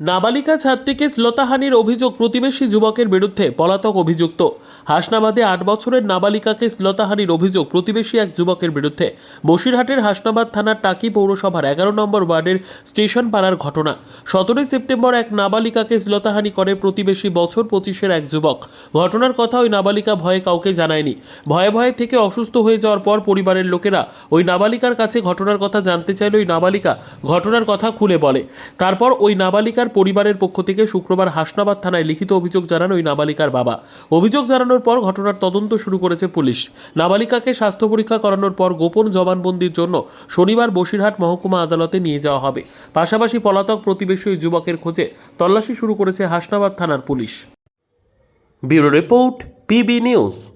নাবালিকা ছাত্রীকে শ্লতাহানির অভিযোগ প্রতিবেশী যুবকের বিরুদ্ধে পলাতক অভিযুক্ত। হাসনাবাদে আট বছরের নাবালিকাকে শ্লতাহানির অভিযোগ প্রতিবেশী এক যুবকের বিরুদ্ধে। বসিরহাটের হাসনাবাদ থানার টাকি পৌরসভার এগারো নম্বর ওয়ার্ডের স্টেশন পাড়ার ঘটনা। সতেরোই সেপ্টেম্বর এক নাবালিকাকে শ্লতাহানি করে প্রতিবেশী বছর পঁচিশের এক যুবক। ঘটনার কথা ওই নাবালিকা ভয়ে কাউকে জানায়নি। ভয়ে ভয়ে থেকে অসুস্থ হয়ে যাওয়ার পর পরিবারের লোকেরা ওই নাবালিকার কাছে ঘটনার কথা জানতে চাইলে ওই নাবালিকা ঘটনার কথা খুলে বলে। তারপর ওই নাবালিকার পরিবারের পক্ষ থেকে শুক্রবার হাসনাবাদ থানায় লিখিত অভিযোগ জানান ওই নাবালিকার বাবা। অভিযোগ জানানোর পর ঘটনার তদন্ত শুরু করেছে পুলিশ। নাবালিকাকে স্বাস্থ্য পরীক্ষা করানোর পর গোপন জবানবন্দির জন্য শনিবার বসিরহাট মহকুমা আদালতে নিয়ে যাওয়া হবে। পাশাপাশি পলাতক প্রতিবেশী ওই যুবকের খোঁজে তল্লাশি শুরু করেছে হাসনাবাদ থানার police. Bureau report, PB news.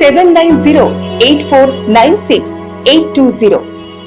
seven nine zero eight four nine six eight two zero